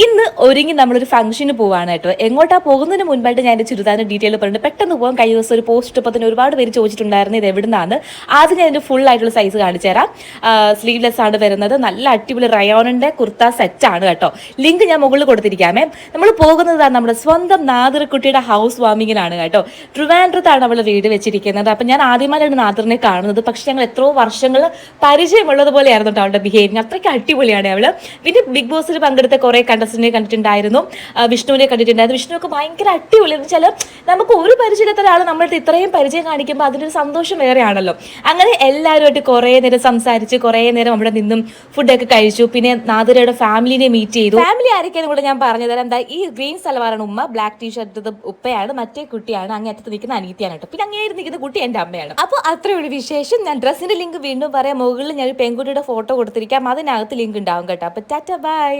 ഇന്ന് ഒരുങ്ങി നമ്മളൊരു ഫംഗ്ഷന് പോവാണ് കേട്ടോ. എങ്ങോട്ടാ പോകുന്നതിന് മുൻപായിട്ട് ഞാൻ എന്റെ ചുരിദാറിന് ഡീറ്റെയിൽ പറഞ്ഞു പെട്ടെന്ന് പോകാൻ കഴിഞ്ഞ ദിവസം ഒരു പോസ്റ്റ് ഇപ്പത്തിന് ഒരുപാട് പേര് ചോദിച്ചിട്ടുണ്ടായിരുന്നു ഇത് എവിടുന്നാണ് ആദ്യം ഞാൻ എന്റെ ഫുൾ ആയിട്ടുള്ള സൈസ് കാണിച്ചു തരാം. സ്ലീവ്ലെസ് ആണ് വരുന്നത്. നല്ല അടിപൊളി റയോണിന്റെ കുർത്ത സെറ്റ് ആണ് കേട്ടോ. ലിങ്ക് ഞാൻ മുകളിൽ കൊടുത്തിരിക്കാമേ. നമ്മൾ പോകുന്നതാണ് നമ്മുടെ സ്വന്തം നാദിർക്കുട്ടിയുടെ ഹൗസ് വാമിങ്ങിനാണ് കേട്ടോ. ട്രിവാൻഡ്രത്താണ് അവൾ വീട് വെച്ചിരിക്കുന്നത്. അപ്പം ഞാൻ ആദ്യമായിട്ടാണ് നാദിറിനെ കാണുന്നത്. പക്ഷെ ഞങ്ങൾ എത്രയോ വർഷങ്ങൾ പരിചയമുള്ളത് പോലെയായിരുന്നു കേട്ടോ അവളുടെ ബിഹേവിയർ അത്രയ്ക്ക് അടിപൊളിയാണ് അവൾ പിന്നെ ബിഗ് ബോസിൽ പങ്കെടുത്ത കുറേ കണ്ടസ്റ്റന്റിനെ കണ്ടിട്ടുണ്ടായിരുന്നു. വിഷ്ണുവിനെ കണ്ടിട്ടുണ്ടായിരുന്നു. വിഷ്ണുവൊക്കെ ഭയങ്കര അടിപൊളി. എന്ന് വെച്ചാൽ നമുക്ക് ഒരു പരിചയമില്ലാത്ത ഒരാൾ നമ്മളുടെ ഇത്രയും പരിചയം കാണിക്കുമ്പോൾ അതിനൊരു സന്തോഷം വേറെയാണല്ലോ. അങ്ങനെ എല്ലാവരുമായിട്ട് കുറേ നേരം സംസാരിച്ച് കുറേ നേരം അവിടെ നിന്നും ഫുഡൊക്കെ കഴിച്ചു. പിന്നെ നാദരയുടെ ഫാമിലിനെ മീറ്റ് ചെയ്തു. ഫാമിലി ആരൊക്കെയാണ് കൂടെ ഞാൻ പറഞ്ഞുതരാം. എന്താ ഈ ഗ്രീൻ സലവാറാണ് ഉമ്മ ബ്ലാക്ക് ടീഷർട്ട് ഉപ്പയാണ്. മറ്റേ കുട്ടിയാണ്. അങ്ങേ അറ്റത്ത് നിൽക്കുന്ന അനീത്തിയാണ് കേട്ടോ. പിന്നെ അങ്ങേ നിൽക്കുന്ന കുട്ടി എന്റെ അമ്മയാണ്. അപ്പോൾ ഒരു വിശേഷം. ഞാൻ ഡ്രസ്സിന്റെ ലിങ്ക് വീണ്ടും പറയാം. മുകളിൽ ഞാൻ ഒരു പെൺകുട്ടിയുടെ ഫോട്ടോ കൊടുത്തിരിക്കാം. അതിനകത്ത് ലിങ്ക് ഉണ്ടാവും കേട്ടോ. അപ്പോൾ ടാറ്റ ബൈ